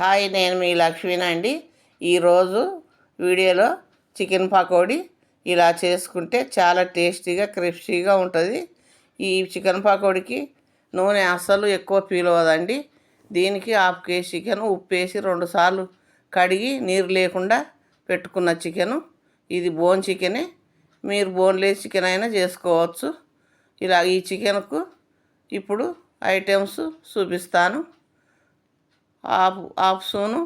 Hi నేను మీ లక్ష్మినండి ఈరోజు వీడియోలో చికెన్ పకోడీ ఇలా చేసుకుంటే చాలా టేస్టీగా క్రిస్పీగా ఉంటుంది. ఈ చికెన్ పకోడీకి నూనె అస్సలు ఎక్కువ పీలవదండి దీనికి హాఫ్ కేజీ చికెన్ ఉప్పు వేసి రెండుసార్లు కడిగి నీరు లేకుండా పెట్టుకున్న చికెను. ఇది బోన్ చికెనే. మీరు బోన్లెస్ చికెన్ అయినా చేసుకోవచ్చు. ఇలా ఈ చికెన్కు ఇప్పుడు ఐటమ్స్ చూపిస్తాను. ఆఫ్ హాఫ్ స్పూను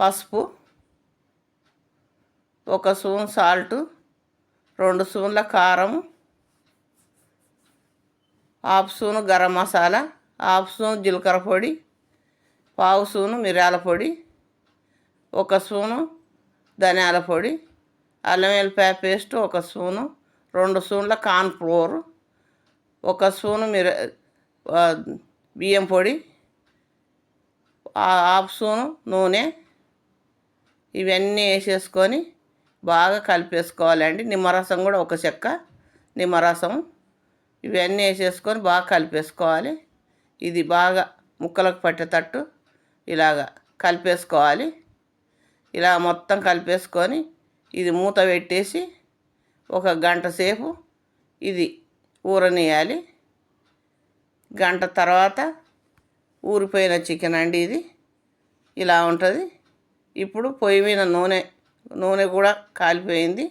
పసుపు ఒక స్పూన్ సాల్టు రెండు స్పూన్ల కారం half spoon garam masala half spoon జీలకర్ర పొడి పావు స్పూను మిరియాల పొడి ఒక స్పూను ధనియాల పొడి అల్లం వెల్లిపాయ పేస్ట్ ఒక స్పూను రెండు స్పూన్ల కార్న్ ఫ్లోర్ ఒక స్పూను మిర బియ్యం పొడి హాఫ్ స్పూను నూనె ఇవన్నీ వేసేసుకొని బాగా కలిపేసుకోవాలండి. నిమ్మరసం కూడా ఒక చెక్క నిమ్మరసం ఇవన్నీ వేసేసుకొని బాగా కలిపేసుకోవాలి. ఇది బాగా ముక్కలకు పట్టేటట్టు ఇలాగా కలిపేసుకోవాలి. ఇలా మొత్తం కలిపేసుకొని ఇది మూత పెట్టేసి ఒక గంట సేపు ఇది ఊరనీయాలి గంట తర్వాత ఊరిపోయిన చికెన్ అండి ఇది. ఇలా ఉంటుంది. ఇప్పుడు పొయ్యి మీద నూనె నూనె కూడా కాలిపోయింది.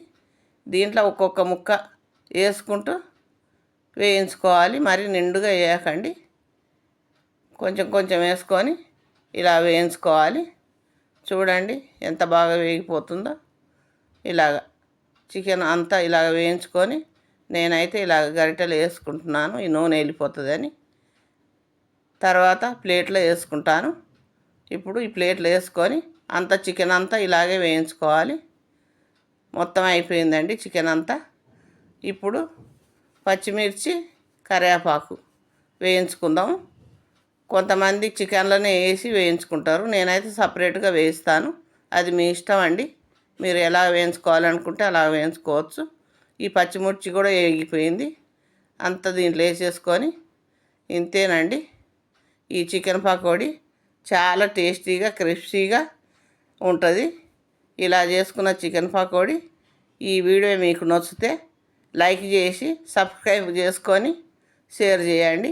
దీంట్లో ఒక్కొక్క ముక్క వేసుకుంటూ వేయించుకోవాలి. మరి నిండుగా వేయకండి. కొంచెం కొంచెం వేసుకొని ఇలా వేయించుకోవాలి. చూడండి ఎంత బాగా వేగిపోతుందో. ఇలాగ చికెన్ అంతా ఇలాగ వేయించుకొని నేనైతే ఇలాగ గరిటెలు వేసుకుంటున్నాను. ఈ నూనె వెళ్ళిపోతుందని. తర్వాత ప్లేట్లో వేసుకుంటాను. ఇప్పుడు ఈ ప్లేట్లో వేసుకొని అంత చికెన్ అంతా ఇలాగే వేయించుకోవాలి. మొత్తం అయిపోయిందండి చికెన్ అంతా. ఇప్పుడు పచ్చిమిర్చి కరివేపాకు వేయించుకుందాం. కొంతమంది చికెన్లోనే వేసి వేయించుకుంటారు. నేనైతే సపరేట్గా వేయిస్తాను. అది మీ ఇష్టం అండి. మీరు ఎలా వేయించుకోవాలనుకుంటే అలా వేయించుకోవచ్చు. ఈ పచ్చిమిర్చి కూడా వేగిపోయింది. అంత దీంట్లో వేసేసుకొని ఇంతేనండి. ఈ చికెన్ పకోడీ చాలా టేస్టీగా క్రిస్పీగా ఉంటుంది. ఇలా చేసుకున్న చికెన్ పకోడీ ఈ వీడియో మీకు నచ్చితే లైక్ చేసి సబ్స్క్రైబ్ చేసుకొని షేర్ చేయండి.